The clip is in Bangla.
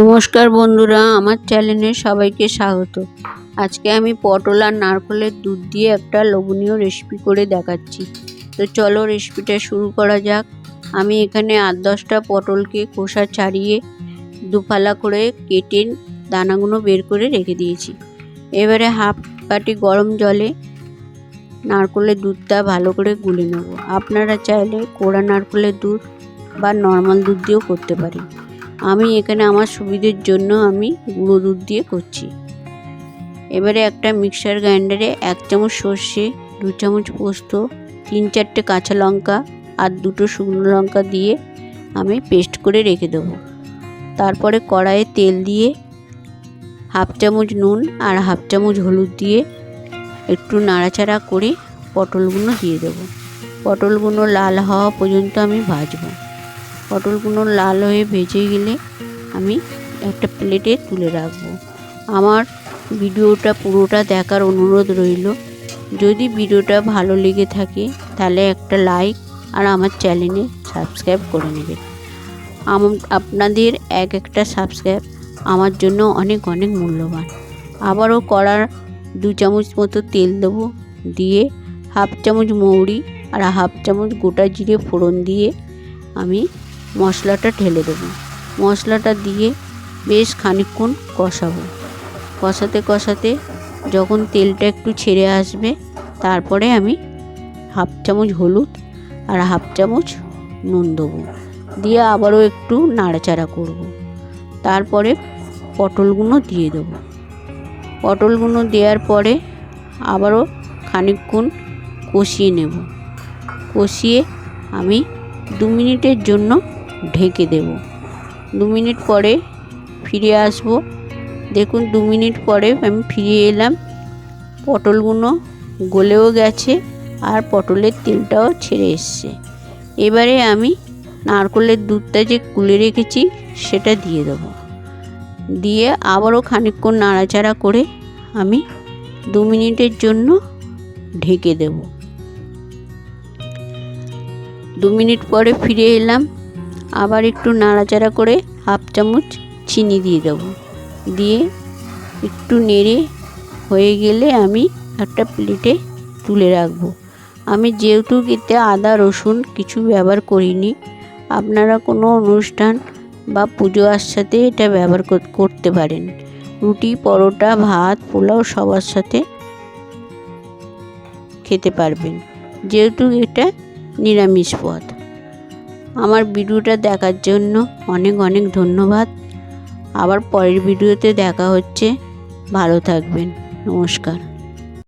নমস্কার বন্ধুরা, আমার চ্যানেলে সবাইকে স্বাগত। আজকে আমি পটল আর নারকেলের দুধ দিয়ে একটা লোভনীয় রেসিপি করে দেখাচ্ছি। তো চলো রেসিপিটা শুরু করা যাক। আমি এখানে আট দশটা পটলকে খোসা ছাড়িয়ে দুফালা করে কেটে দানাগুলো বের করে রেখে দিয়েছি। এবারে হাফ বাটি গরম জলে নারকেলের দুধটা ভালো করে গুলে নেব। আপনারা চাইলে কোড়া নারকেলের দুধ বা নর্মাল দুধ দিয়েও করতে পারেন। আমি এখানে আমার সুবিধের জন্য আমি গুঁড়ো দুধ দিয়ে করছি। এবারে একটা মিক্সার গ্রাইন্ডারে এক চামচ সর্ষে, দু চামচ পোস্ত, তিন চারটে কাঁচা লঙ্কা আর দুটো শুকনো লঙ্কা দিয়ে আমি পেস্ট করে রেখে দেবো। তারপরে কড়াইয়ে তেল দিয়ে হাফ চামচ নুন আর হাফ চামচ হলুদ দিয়ে একটু নাড়াচাড়া করে পটলগুলো দিয়ে দেবো। পটলগুলো লাল হওয়া পর্যন্ত আমি ভাজবো। পটলগুলো লাল হয়ে ভেজে গেলে আমি একটা প্লেটে তুলে রাখব। আমার ভিডিওটা পুরোটা দেখার অনুরোধ রইল। যদি ভিডিওটা ভালো লেগে থাকে, তাহলে একটা লাইক আর আমার চ্যানেলে সাবস্ক্রাইব করে নেবেন। আপনাদের এক একটা সাবস্ক্রাইব আমার জন্য অনেক অনেক মূল্যবান। আবারও কড়ার দু চামচ মতো তেল দেবো, দিয়ে হাফ চামচ মৌরি আর হাফ চামচ গোটা জিরে ফোড়ন দিয়ে আমি মশলাটা ঢেলে দেবো। মশলাটা দিয়ে বেশ খানিকক্ষণ কষাবো। কষাতে কষাতে যখন তেলটা একটু ছেড়ে আসবে, তারপরে আমি হাফ চামচ হলুদ আর হাফ চামচ নুন দেবো। দিয়ে আবারও একটু নাড়াচাড়া করব। তারপরে পটলগুলো দিয়ে দেবো। পটলগুলো দেওয়ার পরে আবারও খানিকক্ষণ কষিয়ে নেব। কষিয়ে আমি দু মিনিটের জন্য ঢেকে দেব। দু মিনিট পরে ফিরে আসব। দেখুন, দু মিনিট পরে আমি ফিরে এলাম। পটলগুলো গলেও গেছে আর পটলের তেলটাও ছেড়ে এসছে। এবারে আমি নারকলের দুধটা যে কুলে রেখেছি, সেটা দিয়ে দেবো। দিয়ে আবারও খানিকক্ষণ নাড়াচাড়া করে আমি দু মিনিটের জন্য ঢেকে দেবো। দু মিনিট পরে ফিরে এলাম। আবার একটু নাড়াচাড়া করে হাফ চামচ চিনি দিয়ে দেবো। দিয়ে একটু নেড়ে হয়ে গেলে আমি একটা প্লেটে তুলে রাখব। আমি যেহেতু এতে আদা, রসুন কিছু ব্যবহার করিনি, আপনারা কোনো অনুষ্ঠান বা পুজো আসাতে এটা ব্যবহার করতে পারেন। রুটি, পরোটা, ভাত, পোলাও সবার সাথে খেতে পারবেন। যেহেতু এটা নিরামিষ পদ। আমার ভিডিওটা দেখার জন্য অনেক অনেক ধন্যবাদ। আবার পরের ভিডিওতে দেখা হচ্ছে। ভালো থাকবেন। নমস্কার।